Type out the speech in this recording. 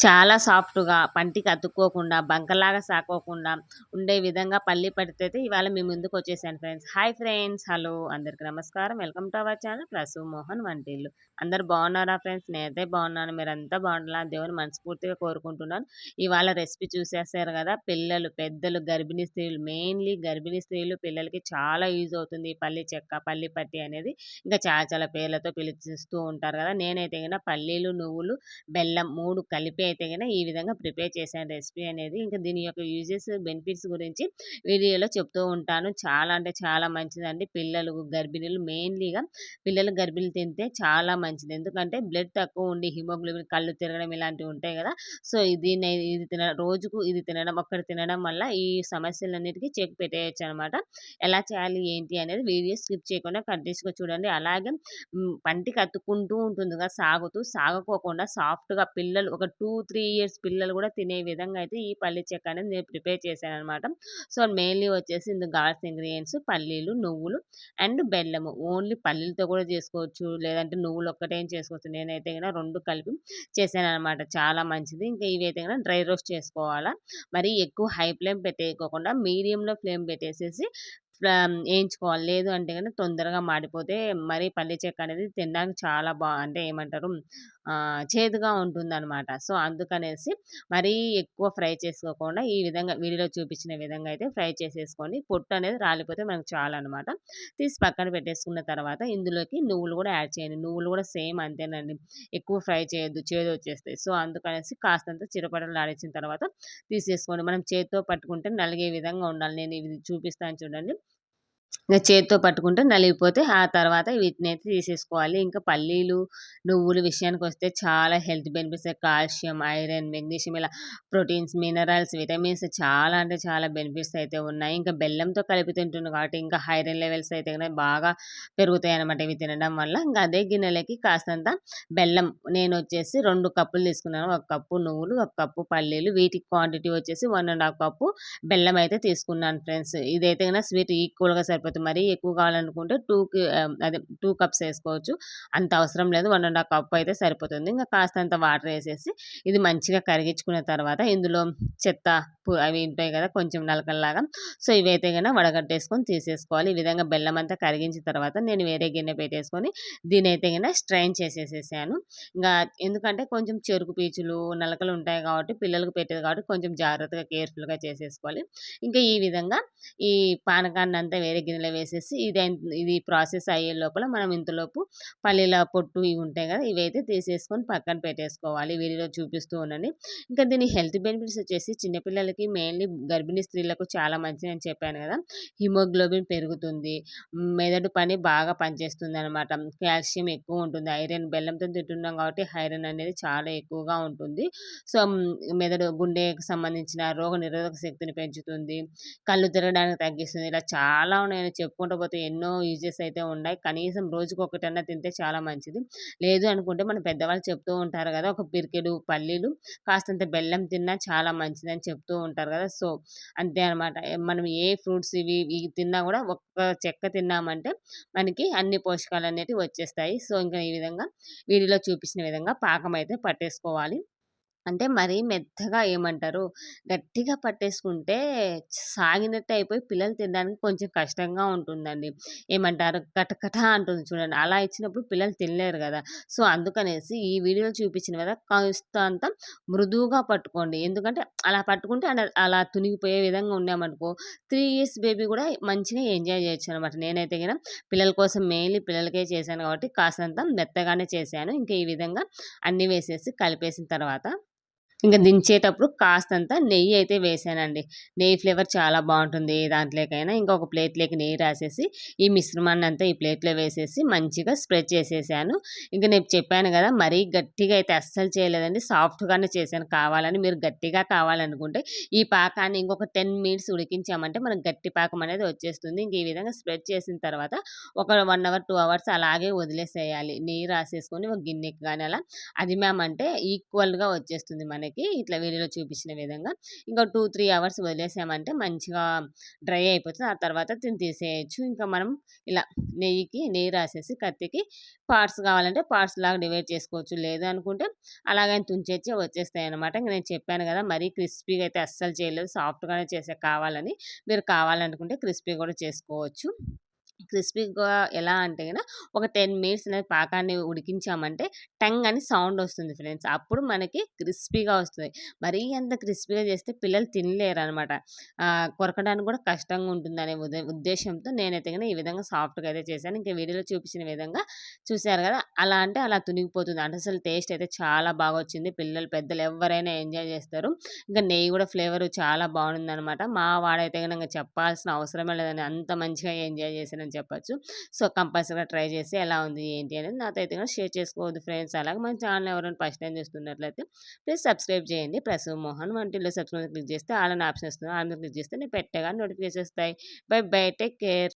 చాలా సాఫ్ట్‌గా పంటికి అతుక్కోకుండా, బంకలాగా సాకోకుండా ఉండే విధంగా పల్లి పడితే ఇవాళ మీ ముందుకొచ్చేసాను ఫ్రెండ్స్. Hi friends! హలో! అందరికి నమస్కారం. Welcome to our channel Prasu Mohan వంటిల్లు. అందరు బాగున్నారా ఫ్రెండ్స్? నేనైతే బాగున్నాను. మీరంతా బాగుండాలని దేవుని మనస్ఫూర్తిగా కోరుకుంటున్నాను. ఇవాళ రెసిపీ చూసేసారు కదా! పిల్లలు, పెద్దలు, గర్భిణీ స్త్రీలు మెయిన్‌లీ గర్భిణీ స్త్రీలు, పిల్లలకి చాలా యూజ్ అవుతుంది ఈ పల్లి చెక్క, పల్లి పట్టి అనేది. ఇంకా చాలా చాలా పేర్లతో పిలిచిస్తూ ఉంటారు కదా! నేనైతే గిన పల్లీలు, నువ్వులు, బెల్లం మూడు కలిపే అయితే కనుక ఈ విధంగా ప్రిపేర్ చేశాను రెసిపీ అనేది. ఇంకా దీని యొక్క యూజెస్, బెనిఫిట్స్ గురించి వీడియోలో చెప్తూ ఉంటాను. చాలా అంటే చాలా మంచిదండి. పిల్లలు, గర్భిణీలు మెయిన్‌లీగా పిల్లలు, గర్భిణీలు తింటే చాలా మంచిది. ఎందుకంటే బ్లడ్ తక్కువ ఉండి హిమోగ్లోబిన్ కళ్ళు తిరగడం ఇలాంటివి ఉంటాయి కదా! సో దీన్ని ఇది తినడం రోజుకు ఇది తినడం ఒక్కటి తినడం వల్ల ఈ సమస్యలన్నిటికీ చెక్ పెట్టేయొచ్చనమాట. ఎలా చేయాలి ఏంటి అనేది వీడియో స్కిప్ చేయకుండా కంటిన్యూస్‌గా చూడండి. అలాగే హ్మ్, పంటికి అతుక్కుంటూ ఉంటుంది కదా! సాగుతూ సాగకోకుండా సాఫ్ట్‌గా పిల్లలు ఒక టూ త్రీ ఇయర్స్ పిల్లలు కూడా తినే విధంగా అయితే ఈ పల్లి చెక్క అనేది నేను ప్రిపేర్ చేశాను అనమాట సో మెయిన్‌లీ వచ్చేసి ఇందుకు గార్డ్స్ ఇంగ్రీడియంట్స్ పల్లీలు, నువ్వులు అండ్ బెల్లము. ఓన్లీ పల్లీలతో కూడా చేసుకోవచ్చు. లేదంటే నువ్వులు ఒక్కటే చేసుకోవచ్చు. నేనైతే గన 2 కలిపి చేశాననమాట. చాలా మంచిది. ఇంకా ఇవైతే గన డ్రై రోస్ట్ చేసుకోవాలా. మరి ఎక్కువ హై ఫ్లేమ్ పెట్టేయకోకుండా మీడియంలో ఫ్లేమ్ పెట్టేసేసి వేయించుకోవాలి లేదు అంటే కనుక తొందరగా మాడిపోతే మరి పల్లి చెక్క అనేది తినడానికి చాలా బా అంటే ఏమంటారు చేదుగా చేదుగా ఉంటుందనమాట. సో అందుకనేసి మరీ ఎక్కువ ఫ్రై చేసుకోకుండా ఈ విధంగా వీడియోలో చూపించిన విధంగా అయితే ఫ్రై చేసేసుకోండి. పొట్టు అనేది రాలిపోతే మనకు అనమాట తీసి పక్కన పెట్టేసుకున్న తర్వాత ఇందులోకి నువ్వులు కూడా యాడ్ చేయండి. నువ్వులు కూడా సేమ్ అంతేనండి. ఎక్కువ ఫ్రై చేయొద్దు చేదు వచ్చేస్తాయి సో అందుకనేసి కాస్తంత చిటపటలాడించిన తర్వాత తీసేసుకోండి. మనం చేత్తో పట్టుకుంటే నలిగే విధంగా ఉండాలి. నేను ఇది చూపిస్తాను చూడండి. ఇంకా చేతితో పట్టుకుంటే నలిగిపోతే ఆ తర్వాత వీటిని అయితే తీసేసుకోవాలి. ఇంకా పల్లీలు, నువ్వులు విషయానికొస్తే చాలా health benefits calcium, iron, magnesium ఇలా ప్రోటీన్స్, మినరల్స్, విటమిన్స్ చాలా అంటే చాలా బెనిఫిట్స్ అయితే ఉన్నాయి. ఇంకా బెల్లంతో కలిపి తింటున్నాం కాబట్టి ఇంకా ఐరన్ లెవెల్స్ అయితే కనుక బాగా పెరుగుతాయన్నమాట ఇవి తినడం వల్ల. ఇంకా అదే గిన్నెలకి కాస్తంత బెల్లం నేను వచ్చేసి రెండు కప్పులు తీసుకున్నాను. ఒక కప్పు నువ్వులు, ఒక కప్పు పల్లీలు వీటి క్వాంటిటీ వచ్చేసి వన్ అండ్ హాఫ్ కప్పు బెల్లం అయితే తీసుకున్నాను ఫ్రెండ్స్. ఇదైతే కనుక స్వీట్ ఈక్వల్‌గా సరిపోతుంది. మరీ ఎక్కువ కావాలనుకుంటే టూకి అదే టూ కప్స్ వేసుకోవచ్చు అంత అవసరం లేదు. వన్ అండ్ హాఫ్ కప్ అయితే సరిపోతుంది. ఇంకా కాస్తంత వాటర్ వేసేసి ఇది మంచిగా కరిగించుకున్న తర్వాత ఇందులో చెత్త, పు అవి ఉంటాయి కదా! కొంచెం నలకల్లాగా సో ఇవైతే కనుక వడగట్టేసుకొని తీసేసుకోవాలి. ఈ విధంగా బెల్లం అంతా కరిగించిన తర్వాత నేను వేరే గిన్నె పెట్టేసుకొని దీని అయితే కనుక స్ట్రైన్ చేసేసేసాను. ఇంకా ఎందుకంటే కొంచెం చెరుకు పీచులు, నలకలు ఉంటాయి కాబట్టి పిల్లలకు పెట్టేది కాబట్టి కొంచెం జాగ్రత్తగా కేర్‌ఫుల్‌గా చేసేసుకోవాలి. ఇంకా ఈ విధంగా ఈ పానకాన్నంతా వేరే గిన్నెలో వేసేసి ఇది ఇది ప్రాసెస్ అయ్యే లోపల మనం ఇంతలోపు పల్లీల పొట్టు ఇవి ఉంటాయి కదా! ఇవైతే తీసేసుకొని పక్కన పెట్టేసుకోవాలి. వీడియోలో చూపిస్తూ ఉన్నాను. ఇంకా దీని హెల్త్ బెనిఫిట్స్ వచ్చేసి చిన్నపిల్లలకి మెయిన్‌లీ గర్భిణీ స్త్రీలకు చాలా మంచిదని చెప్పాను కదా! హిమోగ్లోబిన్ పెరుగుతుంది. మెదడు పని బాగా పనిచేస్తుంది అనమాట కాల్షియం ఎక్కువ ఉంటుంది. ఐరన్ బెల్లంతో తింటున్నాం కాబట్టి ఐరన్ అనేది చాలా ఎక్కువగా ఉంటుంది. సో మెదడు గుండెకి సంబంధించిన రోగ నిరోధక శక్తిని పెంచుతుంది. కళ్ళు తిరగడానికి తగ్గిస్తుంది. ఇలా చాలా ఉన్నాయి నేను చెప్పుకుంటూ పోతే ఎన్నో యూజెస్ అయితే ఉన్నాయి. కనీసం రోజుకొకటన్నా తింటే చాలా మంచిది. లేదు అనుకుంటే మన పెద్దవాళ్ళు చెప్తూ ఉంటారు కదా! ఒక పిరికెడు పల్లీలు, కాస్తంత బెల్లం తిన్నా చాలా మంచిదని చెప్తూ ఉంటారు కదా! సో అంతే అనమాట. మనం ఏ ఫ్రూట్స్ ఇవి ఇవి తిన్నా కూడా ఒక్క చెక్క తిన్నామంటే మనకి అన్ని పోషకాలు అనేటివి వచ్చేస్తాయి. సో ఇంకా ఈ విధంగా వీడియోలో చూపించిన విధంగా పాకం అయితే పట్టేసుకోవాలి. అంటే మరీ మెత్తగా ఏమంటారు గట్టిగా పట్టేసుకుంటే సాగినట్టు అయిపోయి పిల్లలు తినడానికి కొంచెం కష్టంగా ఉంటుందండి. ఏమంటారు కటకట అంటుంది చూడండి. అలా ఇచ్చినప్పుడు పిల్లలు తినలేరు కదా! సో అందుకనేసి ఈ వీడియోలో చూపించిన విధంగా కాస్తంత మృదువుగా పట్టుకోండి. ఎందుకంటే అలా పట్టుకుంటే అన అలా తునిగిపోయే విధంగా ఉన్నామనుకో 3 ఇయర్స్ బేబీ కూడా మంచిగా ఎంజాయ్ చేయొచ్చనమాట. నేనైతే గిన పిల్లల కోసం మెయిన్‌లీ పిల్లలకే చేశాను కాబట్టి కాస్తంత మెత్తగానే చేశాను. ఇంకా ఈ విధంగా అన్నీ వేసేసి కలిపేసిన తర్వాత ఇంకా దించేటప్పుడు కాస్తంత నెయ్యి అయితే వేసానండి నెయ్యి ఫ్లేవర్ చాలా బాగుంటుంది ఏ దాంట్లోకైనా. ఇంకొక ప్లేట్‌లోకి నెయ్యి రాసేసి ఈ మిశ్రమాన్ని అంతా ఈ ప్లేట్‌లో వేసేసి మంచిగా స్ప్రెడ్ చేసేసాను. ఇంక నేను చెప్పాను కదా! మరీ గట్టిగా అయితే అస్సలు చేయలేదండి. సాఫ్ట్‌గానే చేశాను. కావాలని మీరు గట్టిగా కావాలనుకుంటే ఈ పాకాన్ని ఇంకొక 10 మినిట్స్ ఉడికించామంటే మనకు గట్టి పాకం అనేది వచ్చేస్తుంది. ఇంక ఈ విధంగా స్ప్రెడ్ చేసిన తర్వాత ఒక వన్ అవర్, టూ అవర్స్ అలాగే వదిలేసేయాలి. నెయ్యి రాసేసుకొని ఒక గిన్నెకి కానీ అలా అది మేమంటే ఈక్వల్‌గా వచ్చేస్తుంది మనకి. మనకి ఇట్లా వీడియోలో చూపించిన విధంగా ఇంకా టూ త్రీ అవర్స్ వదిలేసామంటే మంచిగా డ్రై అయిపోతుంది. ఆ తర్వాత దీన్ని తీసేయచ్చు. ఇంకా మనం ఇలా నెయ్యికి నెయ్యి రాసేసి కత్తికి పార్ట్స్ కావాలంటే పార్ట్స్ లాగా డివైడ్ చేసుకోవచ్చు. లేదు అనుకుంటే అలాగని తుంచేచ్చి వచ్చేస్తాయి అనమాట ఇంకా నేను చెప్పాను కదా మరీ క్రిస్పీగా అయితే అస్సలు చేయలేదు. సాఫ్ట్గానే చేసే కావాలని. మీరు కావాలనుకుంటే క్రిస్పీ కూడా చేసుకోవచ్చు. క్రిస్పీగా ఎలా అంటే కదా ఒక టెన్ మినిట్స్ అనేది పాకాన్ని ఉడికించామంటే టంగ్ అని సౌండ్ వస్తుంది ఫ్రెండ్స్. అప్పుడు మనకి క్రిస్పీగా వస్తుంది. మరీ అంత క్రిస్పీగా చేస్తే పిల్లలు తినలేరు అనమాట కొరకడానికి కూడా కష్టంగా ఉంటుంది అనే ఉద్దేశంతో నేనైతే కానీ ఈ విధంగా సాఫ్ట్గా అయితే చేశాను. ఇంకా వీడియోలో చూపించిన విధంగా చూశారు కదా! అలా అంటే అలా తునిగిపోతుంది. అంటే అసలు టేస్ట్ అయితే చాలా బాగా వచ్చింది. పిల్లలు పెద్దలు ఎవరైనా ఎంజాయ్ చేస్తారు. ఇంకా నెయ్యి కూడా ఫ్లేవర్ చాలా బాగుంది అనమాట మా వాడైతే కనుక చెప్పాల్సిన అవసరమే లేదని అంత మంచిగా ఎంజాయ్ చేశానని చెప్పచ్చు. సో కంపల్సరీగా ట్రై చేసి ఎలా ఉంది ఏంటి అనేది నాతో అయితే కూడా షేర్ చేసుకోవద్దు ఫ్రెండ్స్. అలాగే మన ఛానల్ ఎవరైనా ఫస్ట్ టైం చూస్తున్నట్లయితే ప్లీజ్ సబ్స్క్రైబ్ చేయండి. ప్రసవ్ మోహన్ వంటిలో సబ్స్క్రైబ్ క్లిక్ చేస్తే ఆల్ ఆప్షన్ వస్తుంది. ఆల్ క్లిక్ చేస్తే నేను పెట్టగా నోటిఫికేషన్ వస్తాయి. Bye bye. Take care.